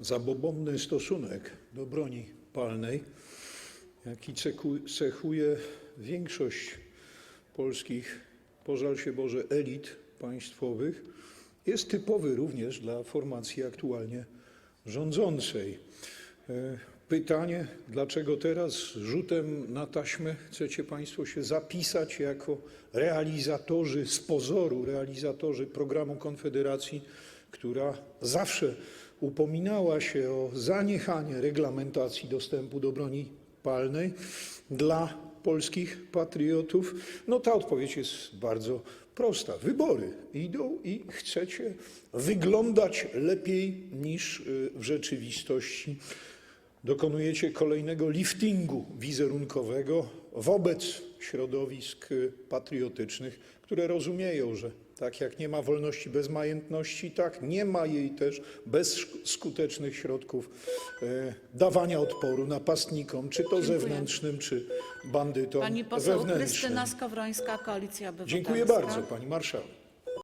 zabobonny stosunek do broni palnej, jaki cechuje większość polskich, pożal się Boże, elit państwowych, jest typowy również dla formacji aktualnie rządzącej. E, Pytanie, dlaczego teraz rzutem na taśmę chcecie Państwo się zapisać jako realizatorzy, z pozoru realizatorzy programu Konfederacji, która zawsze upominała się o zaniechanie reglamentacji dostępu do broni palnej dla polskich patriotów? No ta odpowiedź jest bardzo prosta. Wybory idą i chcecie wyglądać lepiej niż y, w rzeczywistości. Dokonujecie kolejnego liftingu wizerunkowego wobec środowisk patriotycznych, które rozumieją, że tak jak nie ma wolności bez majętności, tak nie ma jej też bez skutecznych środków e, dawania odporu napastnikom, czy to zewnętrznym, czy bandytom Pani poseł wewnętrznym. Krystyna Skowrońska, Koalicja Obywatelska. Dziękuję bardzo, pani marszałek.